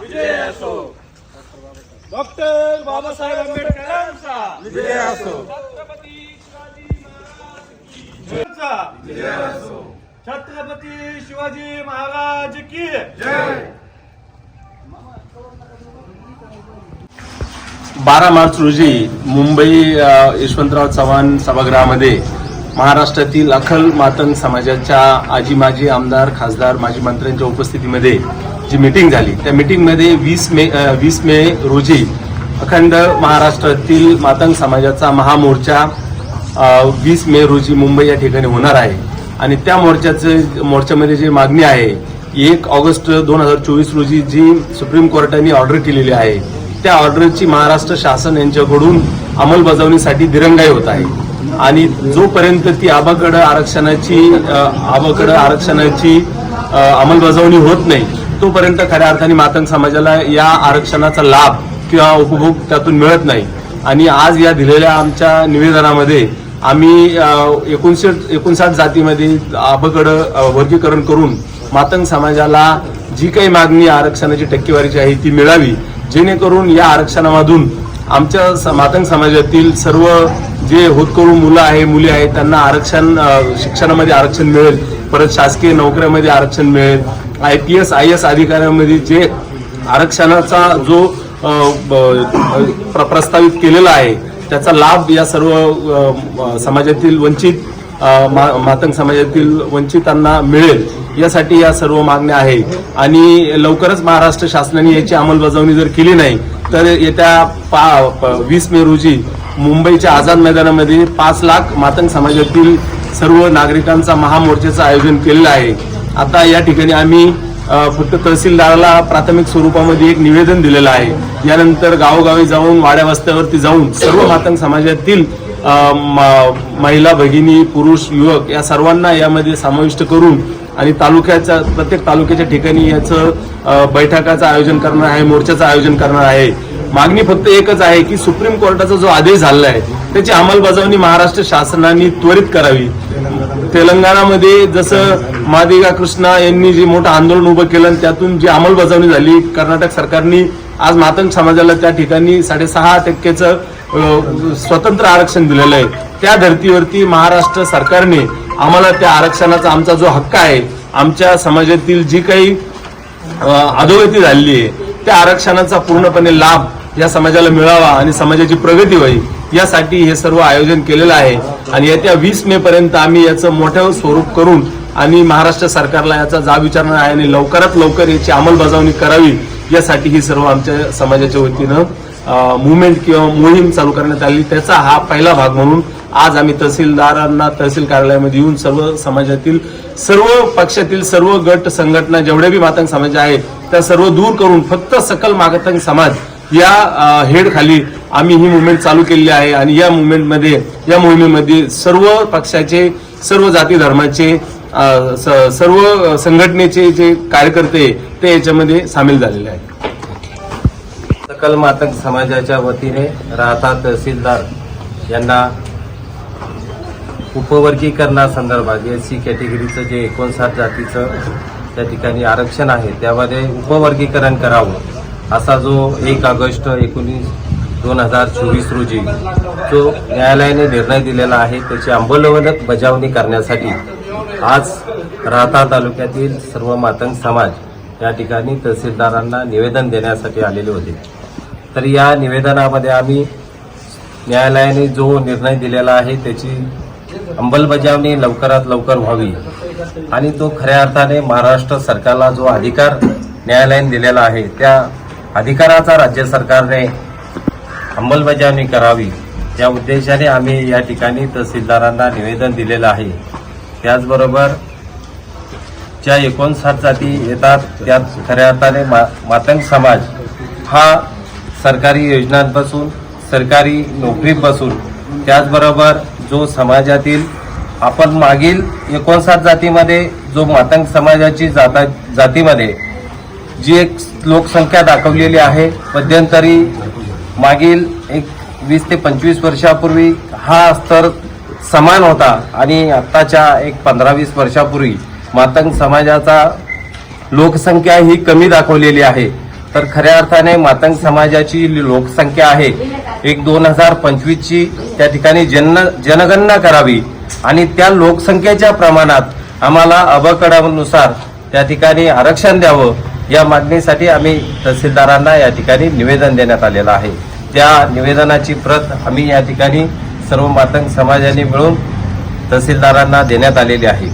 विजय असो. डॉक्टर बाबासाहेब आंबेडकरांचा. विजय असो. छत्रपती शिवाजी महाराजांचा. छत्रपती शिवाजी महाराज की बारा मार्च रोजी मुंबई यशवंतराव चव्हाण सभागृहामध्ये महाराष्ट्रातील अखल मातंग समाजाच्या आजी माजी आमदार खासदार माजी मंत्र्यांच्या उपस्थितीमध्ये जी मीटिंग झाली त्या मीटिंगमध्ये वीस मे वीस मे रोजी अखंड महाराष्ट्रातील मातंग समाजाचा महामोर्चा वीस मे रोजी मुंबई या ठिकाणी होणार आहे. आणि त्या मोर्चाचं मोर्चामध्ये जी मागणी आहे एक ऑगस्ट दोन हजार चोवीस रोजी जी सुप्रीम कोर्टाने ऑर्डर केलेली आहे त्या ऑर्डरची महाराष्ट्र शासन यांच्याकडून अंमलबजावणीसाठी दिरंगाई होत आहे. आणि जोपर्यंत ती आबाकडं आरक्षणाची आबाकडं आरक्षणाची अंमलबजावणी होत नाही तोपर्यंत खऱ्या अर्थाने मातंग समाजाला या आरक्षणाचा लाभ किंवा उपभोग त्यातून मिळत नाही. आणि आज या दिलेल्या आमच्या निवेदनामध्ये आम्ही एकोणशे एकोणसाठ जातीमध्ये आबकडं वर्गीकरण करून मातंग समाजाला जी काही मागणी आरक्षणाची टक्केवारीची आहे ती मिळावी जेणेकरून या आरक्षणामधून आमच्या स- मातंग समाजातील सर्व जे होतकरू मुलं आहे मुली आहेत त्यांना आरक्षण शिक्षणामध्ये आरक्षण मिळेल. परत शासकीय नोकऱ्यामध्ये आरक्षण मिळेल. I P S I S अधिकाऱ्यांमध्ये जे आरक्षणाचा जो ब- प्र- प्रस्तावित केलेला आहे त्याचा लाभ या सर्व समाजातील वंचित मा- मातंग समाजातील वंचितांना मिळेल. यासाठी या सर्व मागण्या आहे आणि लवकरच महाराष्ट्र शासनाने याची अंमलबजावणी जर केली नाही तर येत्या पा प- वीस मे रोजी मुंबईच्या आझाद मैदानामध्ये पाच लाख मातंग समाजातील सर्व नागरिकांचा महामोर्चाचं आयोजन केलेलं आहे. आता या ठिकाणी आम्ही फक्त तहसीलदाराला प्राथमिक स्वरूपामध्ये एक निवेदन दिलेलं आहे. यानंतर गावोगावी जाऊन वाड्या वस्त्यावरती जाऊन सर्व मातंग समाजातील म- महिला भगिनी पुरुष युवक या सर्वांना यामध्ये समाविष्ट करून आणि तालुक्याच्या प्रत्येक तालुक्याच्या ठिकाणी याचं बैठकाचं आयोजन करणार आहे मोर्चाचं आयोजन करणार आहे. मागणी फक्त एकच आहे की सुप्रीम कोर्टाचा जो आदेश झाला आहे त्याची अंमलबजावणी महाराष्ट्र शासनाने त्वरित करावी. तेलंगणामध्ये जसं मादिगा कृष्णा यांनी जे मोठं आंदोलन उभं केलं आणि त्यातून जी अंमलबजावणी झाली कर्नाटक सरकारने आज मातंग समाजाला त्या ठिकाणी साडेसहा टक्क्याचं स्वतंत्र आरक्षण दिलेलं आहे. त्या धर्तीवरती महाराष्ट्र सरकारने आम्हाला त्या आरक्षणाचा आमचा जो हक्क आहे आमच्या समाजातील जी काही अधोगती झालेली आहे त्या आरक्षणाचा पूर्णपणे लाभ या समाजाला मिळावा आणि समाजाची प्रगती होईल यासाठी हे सर्व आयोजन केलेलं आहे. आणि येत्या वीस मे पर्यंत आम्ही याचं मोठं स्वरूप करून आणि महाराष्ट्र सरकारला याचा जाब विचारणार आहे आणि लवकरात लवकर याची अंमलबजावणी करावी यासाठी ही सर्व आमच्या समाजाच्या वतीनं मुवमेंट किंवा मोहीम चालू करण्यात आली त्याचा हा पहिला भाग म्हणून आज आम्ही तहसीलदारांना तहसील कार्यालयामध्ये येऊन सर्व समाजातील सर्व पक्षातील सर्व गट संघटना जेवढ्या बी मातंग समाज आहेत त्या सर्व दूर करून फक्त सकल मातंग समाज या हेड खाली आम्ही ही मुवमेंट चालू केलेली आहे आणि या मुवमेंटमध्ये या मोहिमेमध्ये सर्व पक्षाचे सर्व जाती धर्माचे स- सर्व संघटनेचे जे कार्यकर्ते ते याच्यामध्ये सामील झालेले आहेत. सकल मातक समाजाच्या वतीने राहता तहसीलदार यांना उपवर्गीकरणासंदर्भात एस सी कॅटेगरीचं जे एकोणसाठ जातीचं त्या ठिकाणी आरक्षण आहे त्यामध्ये उपवर्गीकरण करावं असा जो एक ऑगस्ट एकोणीस दोन हजार चोवीस रोजी जो न्यायालयाने निर्णय दिलेला आहे त्याची अंमलबजावणी करण्यासाठी आज राहता तालुक्यातील सर्व मातंग समाज या ठिकाणी तहसीलदारांना निवेदन देण्यासाठी आलेले होते. तर या निवेदनामध्ये आम्ही न्यायालयाने जो निर्णय दिलेला आहे त्याची अंमलबजावणी लवकरात लवकर व्हावी. आणि तो खऱ्या अर्थाने महाराष्ट्र सरकारला जो अधिकार न्यायालयाने दिलेला आहे त्या अधिकाराचा राज्य सरकारने अंमलबजावणी करावी. या उद्देशाने आम्ही या ठिकाणी तहसीलदारांना निवेदन दिलेलं आहे. त्याचबरोबर ज्या एकोणसाठ जाती येतात त्यात खऱ्या अर्थाने मा मातंग समाज हा सरकारी योजनांपासून सरकारी नोकरीपासून. त्याचबरोबर जो समाजातील आपण मागील एकोणसाठ जातीमध्ये जो मातंग समाजाची जाता जातीमध्ये जी एक लोकसंख्या दाखवलेली आहे मध्यंतरी मागील एक वीस ते पंचवीस वर्षापूर्वी हा स्तर समान होता आणि आत्ताच्या एक पंधरा वीस वर्षापूर्वी मातंग समाजाचा लोकसंख्या ही कमी दाखवलेली आहे. तर खऱ्या अर्थाने मातंग समाजाची लोकसंख्या आहे. एक दोन हजार पंचवीसची त्या ठिकाणी जन जनगणना करावी. आणि त्या लोकसंख्येच्या प्रमाणात आम्हाला अबकडानुसार त्या ठिकाणी आरक्षण द्यावं या मागणीसाठी आम्ही तहसीलदारांना या ठिकाणी निवेदन देण्यात आलेलं आहे. त्या निवेदनाची प्रत आम्ही या ठिकाणी सर्व मातंग समाजाने मिळून तहसीलदारांना देण्यात आलेली आहे.